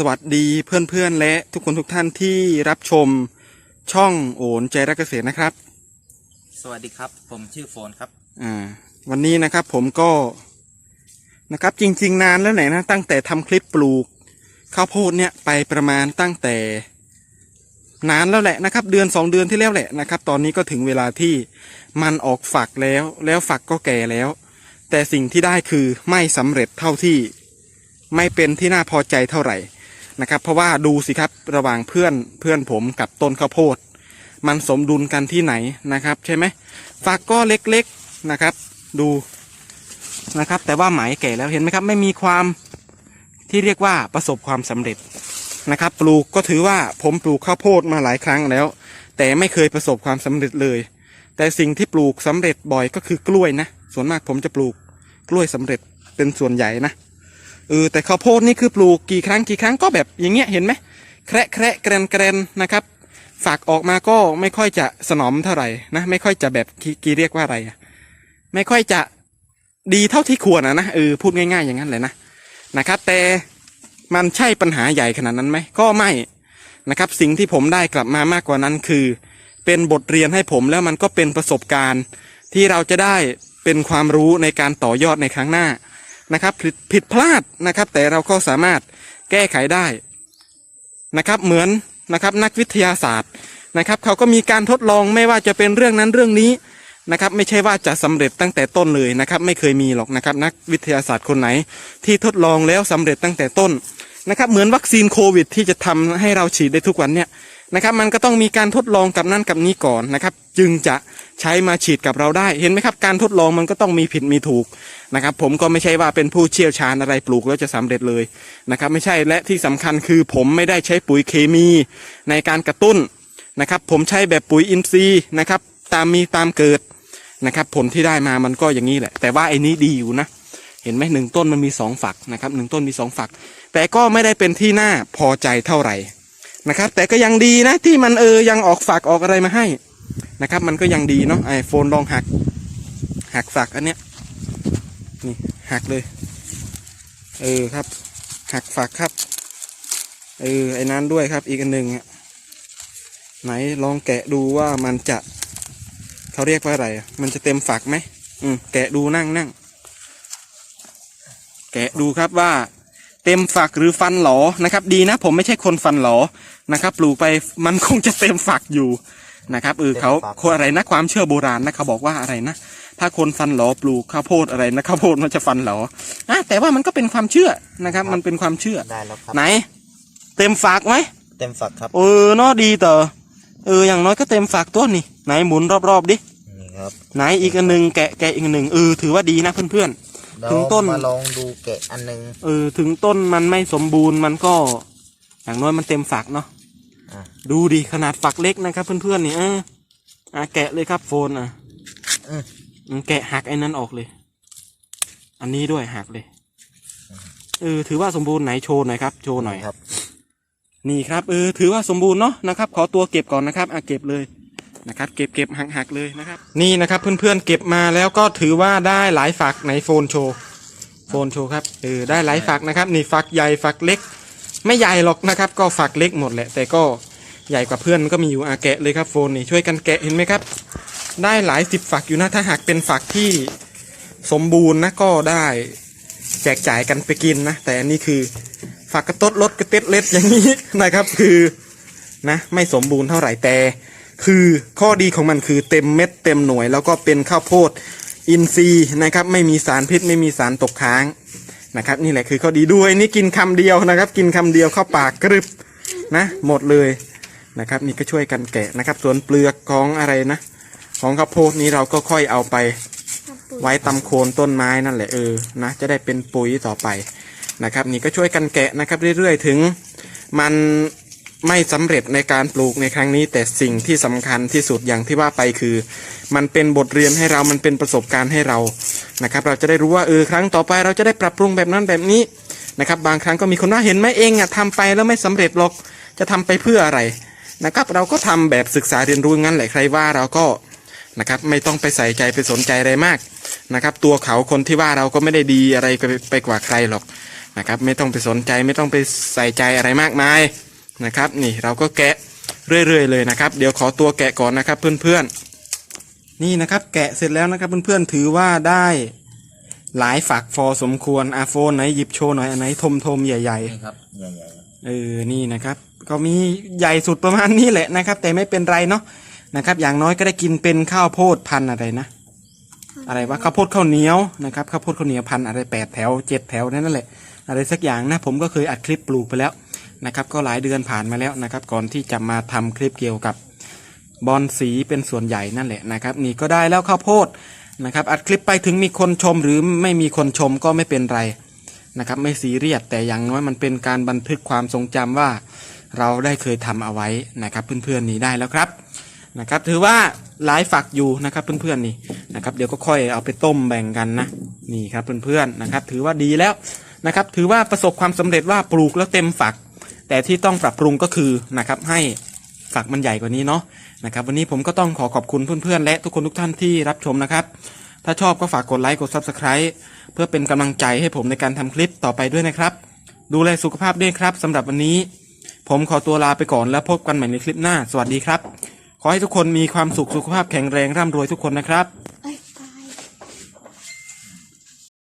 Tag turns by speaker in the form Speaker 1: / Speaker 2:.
Speaker 1: สวัสดีเพื่อนๆและทุกคนทุกท่านที่รับชมช่องโอนใจรักเกษตรนะครับ
Speaker 2: สวัสดีครับ ผมชื่อโฟนครับ
Speaker 1: อ่า วันนี้นะครับผมก็นะครับจริง ๆ นานแล้วไหนนะตั้งแต่ทำคลิปปลูกข้าวโพดเนี่ยไปประมาณตั้งแต่ นานแล้วแหละนะครับ เดือนสองเดือนที่แล้วแหละนะครับ ตอนนี้ก็ถึงเวลาที่มันออกฝักแล้ว แล้วฝักก็แก่แล้ว แต่สิ่งที่ได้คือไม่สำเร็จเท่าที่ ไม่เป็นที่น่าพอใจเท่าไหร่ นะครับ เพราะว่าดูสิครับระหว่างเพื่อนเพื่อนผมกับต้นข้าวโพด มันสมดุลกันที่ไหนนะครับ ใช่ไหมฝักก็เล็กๆนะครับ ดูนะครับ แต่ว่าหมายแก่แล้วเห็นไหมครับ ไม่มีความที่เรียกว่าประสบความสำเร็จนะครับ ปลูกก็ถือว่าผมปลูกข้าวโพดมาหลายครั้งแล้ว แต่ไม่เคยประสบความสำเร็จเลย แต่สิ่งที่ปลูกสำเร็จบ่อยก็คือกล้วยนะส่วนมากผมจะปลูกกล้วยสำเร็จเป็นส่วนใหญ่นะ เออแต่ข้าวโพดนี่คือปลูกกี่ครั้งกี่ครั้งก็แบบอย่างเงี้ยเห็นไหมแคระแคระแกรนแกรนนะครับ ฝากออกมาก็ไม่ค่อยจะสนอมเท่าไหร่นะไม่ค่อยจะแบบกีกีเรียกว่าอะไรอะไม่ค่อยจะดีเท่าที่ควรนะนะเออพูดง่ายๆอย่างนั้นเลยนะนะครับ แต่มันใช่ปัญหาใหญ่ขนาดนั้นไหมก็ไม่นะครับ สิ่งที่ผมได้กลับมามากกว่านั้นคือ เป็นบทเรียนให้ผมแล้วมันก็เป็นประสบการณ์ ที่เราจะได้เป็นความรู้ในการต่อยอดในครั้งหน้า นะครับผิดผิดพลาดนะครับ แต่เราก็สามารถแก้ไขได้นะครับ เหมือนนะครับนักวิทยาศาสตร์นะครับ เขาก็มีการทดลองไม่ว่าจะเป็นเรื่องนั้นเรื่องนี้นะครับ ไม่ใช่ว่าจะสำเร็จตั้งแต่ต้นเลยนะครับ ไม่เคยมีหรอกนะครับ นักวิทยาศาสตร์คนไหน ที่ทดลองแล้วสำเร็จตั้งแต่ต้นนะครับ เหมือนวัคซีนโควิด ที่จะทำให้เราฉีดได้ทุกวันเนี่ยนะครับ มันก็ต้องมีการทดลองกับนั่นกับนี้ก่อนนะครับ จึงจะใช้มาฉีดกับเราได้เห็นไหมครับ การทดลองมันก็ต้องมีผิดมีถูกนะครับ ผมก็ไม่ใช่ว่าเป็นผู้เชี่ยวชาญอะไรปลูกแล้วจะสำเร็จเลยนะครับ ไม่ใช่และที่สำคัญคือผมไม่ได้ใช้ปุ๋ยเคมีในการกระตุ้นนะครับ ผมใช้แบบปุ๋ยอินทรีย์นะครับ ตามมีตามเกิดนะครับ ผลที่ได้มามันก็อย่างนี้แหละ แต่ว่าไอ้นี้ดีอยู่นะเห็นไหมหนึ่งต้นมันมีสองฝักนะครับหนึ่งต้นมีสองฝัก แต่ก็ไม่ได้เป็นที่น่าพอใจเท่าไหร่นะครับ แต่ก็ยังดีนะที่มันเออยังออกฝักออกอะไรมาให้ นะครับ มันก็ยังดีเนาะไอโฟนลองหัก หักฝักอันเนี้ยนี่หักเลย เออครับ หักฝักครับ เออไอ้นั้นด้วยครับ อีกอันหนึ่งไหนลองแกะดูว่ามันจะเขาเรียกว่าอะไรมันจะเต็มฝักไหมอืมแกะดูนั่งนั่งแกะดูครับว่าเต็มฝักหรือฟันหลอนะครับ ดีนะ ผมไม่ใช่คนฟันหลอนะครับ ปลูกไปมันคงจะเต็มฝักอยู่ นะครับเออเขา
Speaker 2: เต็มฝัก
Speaker 1: คนอะไรนะความเชื่อโบราณนะเขาบอกว่าอะไรนะถ้าคนฟันหลอปลูกข้าวโพดอะไรนะข้าวโพดมันจะฟันหลออะแต่ว่ามันก็เป็นความเชื่อนะครับ มันเป็นความเชื่อ
Speaker 2: ได้แล้วครับ
Speaker 1: ไหน เต็มฝากไหม
Speaker 2: เต็มฝักครับ
Speaker 1: เออเนาะดีเตอเอออย่างน้อยก็เต็มฝากตัวนี่ไหนหมุนรอบๆดิ
Speaker 2: นี่ครับ
Speaker 1: ไหนอีกอันหนึ่งแกะแกะอีกอันหนึ่งเออถือว่าดีนะเพื่อน
Speaker 2: เรา
Speaker 1: ถึงต้น
Speaker 2: มาลองดูแกะอันหนึง
Speaker 1: ๆเออถึงต้นมันไม่สมบูรณ์มันก็ อย่างน้อยมันเต็มฝักเนาะ
Speaker 2: อะ
Speaker 1: ดูดิขนาดฝักเล็กนะครับ เพื่อนๆนี่เอออะแกะเลยครับโฟนอะ
Speaker 2: อืม
Speaker 1: อืมแกะหักไอ้นั้นออกเลย อันนี้ด้วยหักเลยเออถือว่าสมบูรณ์ไหนโชว์หน่อยครับโชว์หน่อย
Speaker 2: ครับ
Speaker 1: นี่ครับเออถือว่าสมบูรณ์เนาะนะครับ ขอตัวเก็บก่อนนะครับอะเก็บเลยนะครับ เก็บเก็บหักหักเลยนะครับ นี่นะครับเพื่อนๆเก็บมาแล้วก็ถือว่าได้หลายฝักไหนโฟนโชว์โฟนโชว์ครับเออได้หลายฝักนะครับ นี่ฝักใหญ่ฝักเล็ก ไม่ใหญ่หรอกนะครับ ก็ฝักเล็กหมดแหละ แต่ก็ใหญ่กว่าเพื่อนมันก็มีอยู่อาแกะเลยครับโฟนนี่ช่วยกันแกะเห็นไหมครับ ได้หลายสิบฝักอยู่นะถ้าหากเป็นฝักที่สมบูรณ์นะก็ได้แจกจ่ายกันไปกินนะ แต่อันนี้คือฝักกระต้ดลดกระเต็ดเล็ดอย่างนี้นะครับ คือนะไม่สมบูรณ์เท่าไหร่แต่ คือข้อดีของมันคือเต็มเม็ดเต็มหน่วย แล้วก็เป็นข้าวโพดอินทรีย์นะครับ ไม่มีสารพิษไม่มีสารตกค้าง นะครับ นี่แหละคือข้อดีด้วยนี่กินคำเดียวนะครับ กินคำเดียวเข้าปากกรึบนะ หมดเลยนะครับ นี่ก็ช่วยกันแกะนะครับ ส่วนเปลือกของอะไรนะ ของข้าวโพดนี้เราก็ค่อยเอาไปไว้ตำโคนต้นไม้นั่นแหละเออนะจะได้เป็นปุ๋ยต่อไปนะครับ นี่ก็ช่วยกันแกะนะครับ เรื่อยๆ ถึงมันไม่สำเร็จในการปลูกในครั้งนี้ แต่สิ่งที่สำคัญที่สุดอย่างที่ว่าไปคือ มันเป็นบทเรียนให้เรามันเป็นประสบการณ์ให้เรา นะครับเราจะได้รู้ว่าเออครั้งต่อไปเราจะได้ปรับปรุงแบบนั้นแบบนี้นะครับบางครั้งก็มีคนว่าเห็นไหมเองอะทำไปแล้วไม่สำเร็จหรอกจะทำไปเพื่ออะไรนะครับเราก็ทำแบบศึกษาเรียนรู้งั้นแหละใครว่าเราก็นะครับไม่ต้องไปใส่ใจไปสนใจอะไรมากนะครับตัวเขาคนที่ว่าเราก็ไม่ได้ดีอะไรไปไปกว่าใครหรอกนะครับไม่ต้องไปสนใจไม่ต้องไปใส่ใจอะไรมากมายนะครับนี่เราก็แกะเรื่อยๆเลยนะครับ เดี๋ยวขอตัวแกะก่อนนะครับเพื่อนๆ นี่นะครับแกะเสร็จแล้วนะครับเพื่อนๆถือว่าได้หลายฝักฟอสมควรอาโฟนไหนหยิบโชว์หน่อยอันไหนทมทมๆใหญ่ๆ
Speaker 2: นี่ครับใหญ่
Speaker 1: เออนี่นะครับ ก็มีใหญ่สุดประมาณนี้แหละนะครับ แต่ไม่เป็นไรเนาะนะครับ อย่างน้อยก็ได้กินเป็นข้าวโพดพันธุ์อะไรนะอะไรวะข้าวโพดข้าวเหนียวนะครับข้าวโพดข้าวเหนียวพันธุ์อะไรแปดแถวเจ็ดแถวนั่นแหละ อะไรสักอย่างนะผมก็เคยอัดคลิปปลูกไปแล้วนะครับ ก็หลายเดือนผ่านมาแล้วนะครับ ก่อนที่จะมาทำคลิปเกี่ยวกับ บอลสีเป็นส่วนใหญ่นั่นแหละนะครับ นี่ก็ได้แล้วข้าวโพดนะครับ อัดคลิปไปถึงมีคนชมหรือไม่มีคนชมก็ไม่เป็นไรนะครับไม่ซีเรียสแต่อย่างน้อยมันเป็นการบันทึกความทรงจำว่า เราได้เคยทำเอาไว้นะครับ เพื่อนๆนี่ได้แล้วครับนะครับ ถือว่าหลายฝักอยู่นะครับเพื่อนๆนี่นะครับ เดี๋ยวก็ค่อยเอาไปต้มแบ่งกันนะนี่ครับเพื่อนๆนะครับ ถือว่าดีแล้วนะครับ ถือว่าประสบความสำเร็จว่าปลูกแล้วเต็มฝัก แต่ที่ต้องปรับปรุงก็คือนะครับให้ ฝักมันใหญ่กว่านี้เนาะนะครับวันนี้ผมก็ต้องขอขอบคุณเพื่อนๆ และทุกคนทุกท่านที่รับชมนะครับ ถ้าชอบก็ฝากกดไลค์กด Subscribe เพื่อเป็นกำลังใจให้ผมในการทำคลิปต่อไปด้วยนะครับ ดูแลสุขภาพด้วยครับสำหรับวันนี้ ผมขอตัวลาไปก่อนแล้วพบกันใหม่ในคลิปหน้า สวัสดีครับ ขอให้ทุกคนมีความสุขสุขภาพแข็งแรงร่ำรวยทุกคนนะครับ